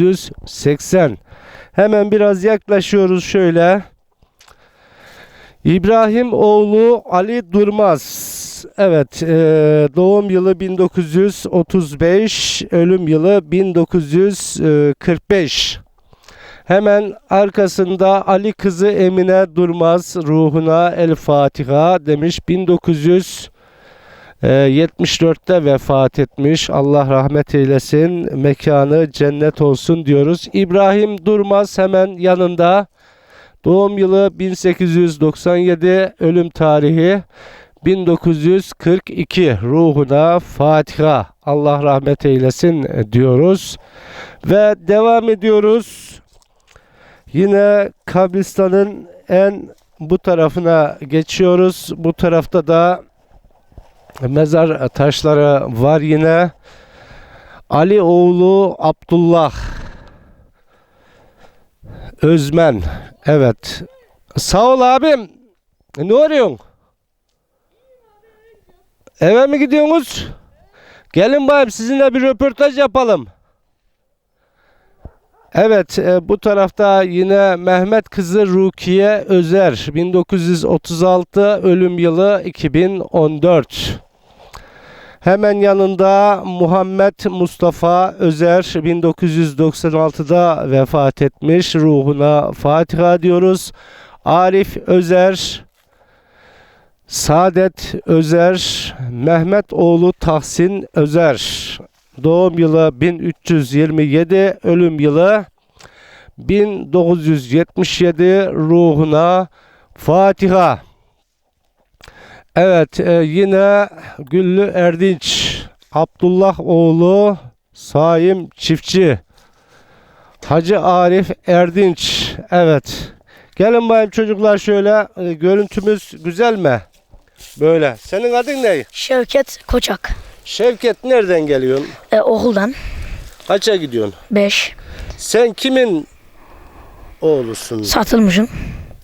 1980. Hemen biraz yaklaşıyoruz şöyle. İbrahim oğlu Ali Durmaz. Evet, e, doğum yılı 1935, ölüm yılı 1945. Hemen arkasında Ali kızı Emine Durmaz ruhuna El Fatiha demiş 1900 ee, 74'te vefat etmiş. Allah rahmet eylesin. Mekanı cennet olsun diyoruz. İbrahim Durmaz hemen yanında. Doğum yılı 1897, ölüm tarihi 1942. Ruhuna Fatiha. Allah rahmet eylesin diyoruz. Ve devam ediyoruz. Yine kabristanın en bu tarafına geçiyoruz. Bu tarafta da mezar taşları var yine. Ali oğlu Abdullah Özmen. Evet. Sağ ol abim. Ne arıyorsun? Eve mi gidiyorsunuz? Gelin bayım sizinle bir röportaj yapalım. Evet e, bu tarafta yine Mehmet kızı Rukiye Özer 1936 ölüm yılı 2014. Hemen yanında Muhammed Mustafa Özer 1996'da vefat etmiş. Ruhuna Fatiha diyoruz. Arif Özer Saadet Özer, Mehmet oğlu Tahsin Özer. Doğum yılı 1327, ölüm yılı 1977 ruhuna Fatiha. Evet e, yine Güllü Erdinç, Abdullah oğlu Saim Çiftçi, Hacı Arif Erdinç. Evet. Gelin bayım çocuklar şöyle e, görüntümüz güzel mi? Böyle. Senin adın ne? Şevket Koçak. Şevket nereden geliyorsun? E, okuldan Kaça gidiyorsun? 5. Sen kimin oğlusun? Satılmışım.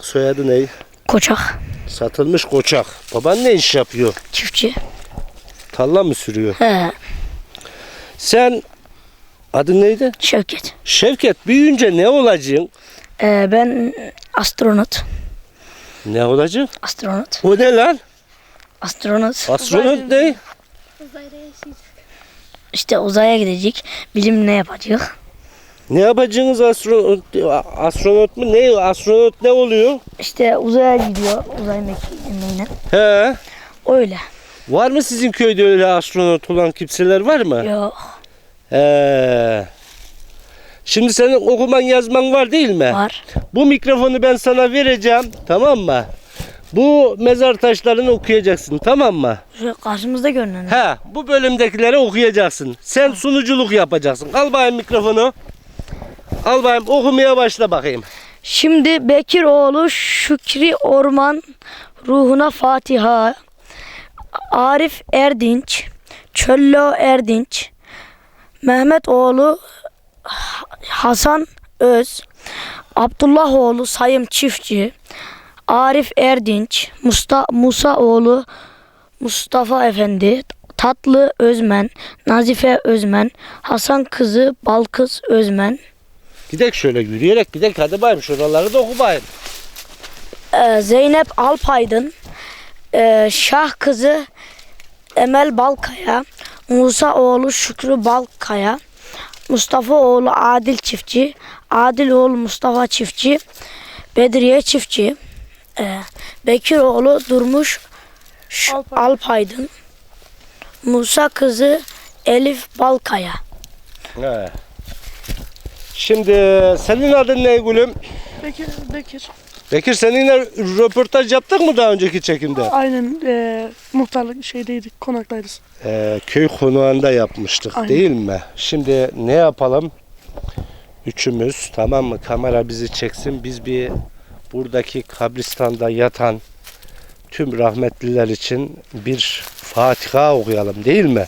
Soyadı ne? Koçak. Satılmış koçak. Baban ne iş yapıyor? Çiftçi. Talla mı sürüyor? He, Sen adın neydi? Şevket. Şevket büyüyünce ne olacaksın? E, ben astronot. Ne olacaksın? Astronot. O ne lan? Astronot. Astronot ne? İşte uzaya gidecek. Bilim ne yapacak? Ne yapacaksınız astronot? Astronot mu? Ne? Astronot ne oluyor? İşte uzaya gidiyor. Uzay mekiğiyle. He. Öyle. Var mı sizin köyde öyle astronot olan kimseler var mı? Yok. He. Şimdi senin okuman yazman var değil mi? Var. Bu mikrofonu ben sana vereceğim. Tamam mı? Bu mezar taşlarını okuyacaksın. Tamam mı? Şu karşımızda görünen. He. Bu bölümdekileri okuyacaksın. Sen sunuculuk yapacaksın. Al bayım mikrofonu. Al bayım okumaya başla bakayım. Şimdi Bekiroğlu Şükri Orman ruhuna Fatiha. Arif Erdinç, Çöllo Erdinç, Mehmet oğlu Hasan Öz, Abdullah oğlu Sayım Çiftçi, Arif Erdinç, Musta Musa oğlu Mustafa Efendi, Tatlı Özmen, Nazife Özmen, Hasan kızı Balkız Özmen, Gidek şöyle yürüyerek gidek hadi bayım şuraları da oku bayım. Ee, Zeynep Alpaydın, ee, Şah kızı Emel Balkaya, Musa oğlu Şükrü Balkaya, Mustafa oğlu Adil Çiftçi, Adil oğlu Mustafa Çiftçi, Bedriye Çiftçi, ee, Bekir oğlu Durmuş Ş- Alpaydın, Musa kızı Elif Balkaya. He. Şimdi senin adın ne gülüm? Bekir, Bekir. Bekir seninle röportaj yaptık mı daha önceki çekimde? Aynen e, muhtarlık şeydeydik, konaktayız. Ee, köy konağında yapmıştık Aynen. değil mi? Şimdi ne yapalım? Üçümüz tamam mı? Kamera bizi çeksin. Biz bir buradaki kabristanda yatan tüm rahmetliler için bir Fatiha okuyalım değil mi?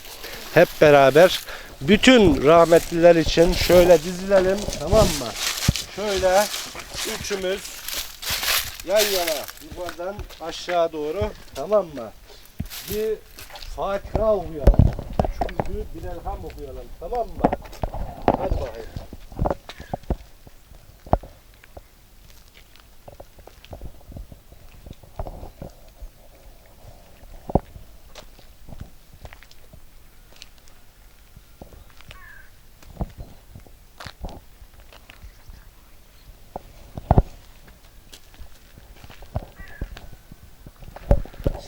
Hep beraber bütün rahmetliler için şöyle dizilelim tamam mı? Şöyle üçümüz yan yana yukarıdan aşağı doğru tamam mı? Bir Fatiha okuyalım. Üç yüzlü bir elham okuyalım. Tamam mı? Hadi bakayım.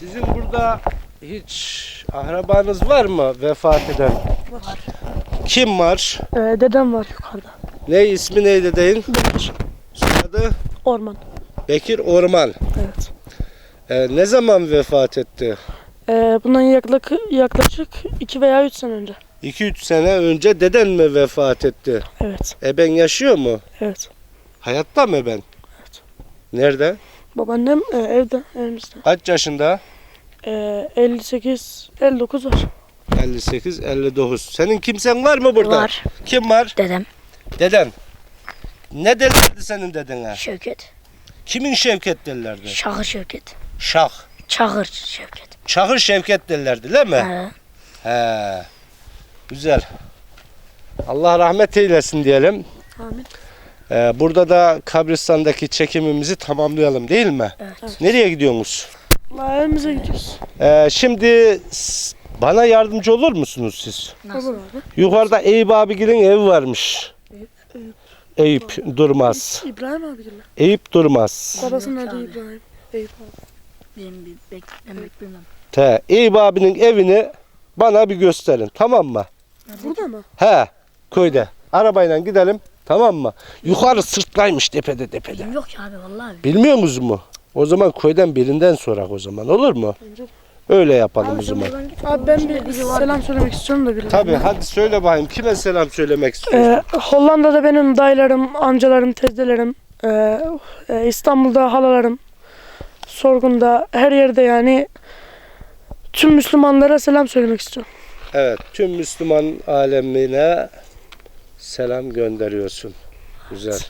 Sizin burada hiç ahrabanız var mı vefat eden? Var. Kim var? Ee, dedem var yukarıda. Ne ismi neydi deyin? Bekir. Soyadı? Orman. Bekir Orman. Evet. Ee, ne zaman vefat etti? Ee, bundan yaklaşık, yaklaşık 2 veya 3 sene önce. 2-3 sene önce deden mi vefat etti? Evet. Eben yaşıyor mu? Evet. Hayatta mı ben? Evet. Nerede? Babaannem e, evde, evimizde. Kaç yaşında? Ee, 58, 59 var. 58, 59. Senin kimsen var mı burada? Var Kim var? dedem Deden. Ne derlerdi senin dedene? Şevket. Kimin Şevket derlerdi? Şahır Şevket. Şah. Çağır Şevket. Çahır Şevket derlerdi değil mi? He. He. Güzel. Allah rahmet eylesin diyelim. Amin. Ee, burada da kabristandaki çekimimizi tamamlayalım değil mi? Evet. Nereye gidiyorsunuz? Evimize gidiyoruz. Ee, şimdi s- bana yardımcı olur musunuz siz? Nasıl? Olur abi. Yukarıda Eyüp abigilin evi varmış. Eyüp, Durmaz. İbrahim abi gibi. Eyüp Durmaz. Babasının adı. İbrahim. Eyüp abi. Benim bir bek, ben beklemem. Te, Eyüp abinin evini bana bir gösterin tamam mı? Burada mı? He köyde. Arabayla gidelim tamam mı? Yukarı sırtlaymış tepede tepede. Yok ya abi vallahi. Bilmiyor musunuz mu? O zaman köyden birinden sorak o zaman olur mu? Bence. Öyle yapalım o zaman. Abi ben bir selam söylemek istiyorum da birilerine. Tabii hadi söyle bakayım kime selam söylemek istiyorsun? Ee, Hollanda'da benim dayılarım, amcalarım, teyzelerim, ee, e, İstanbul'da halalarım, Sorgun'da her yerde yani tüm Müslümanlara selam söylemek istiyorum. Evet tüm Müslüman alemine selam gönderiyorsun. Güzel.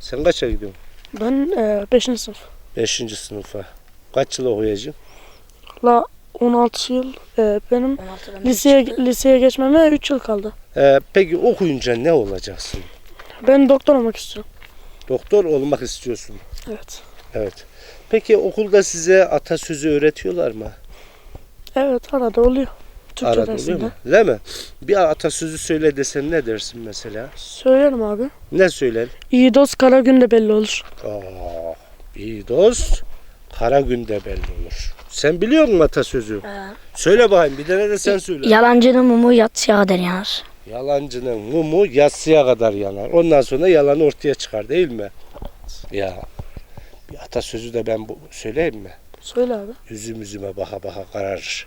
Sen kaça gidiyorsun? Ben 5. sınıf. Beşinci sınıfa. Kaç yıl okuyacaksın? La 16 yıl ee, benim 16'dan liseye liseye geçmeme 3 yıl kaldı. Ee, peki okuyunca ne olacaksın? Ben doktor olmak istiyorum. Doktor olmak istiyorsun. Evet. Evet. Peki okulda size atasözü öğretiyorlar mı? Evet arada oluyor. Türkçe dersinde. oluyor mu? Değil mi? Bir atasözü söyle desen ne dersin mesela? Söylerim abi. Ne söyler? İyi dost kara günde belli olur. Aa, iyi dost kara günde belli olur. Sen biliyor musun atasözü? Söyle bakayım bir tane de sen söyle. Yalancının mumu yatsıya kadar yanar. Yalancının mumu yatsıya kadar yanar. Ondan sonra yalan ortaya çıkar değil mi? Ya bir atasözü de ben bu söyleyeyim mi? Söyle abi. Üzüm üzüme baka baka kararır.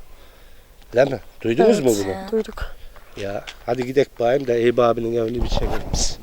Değil mi? Duydunuz mu bunu? Duyduk. Ya hadi gidek bakayım da Eyüp abinin evini bir çekelim biz.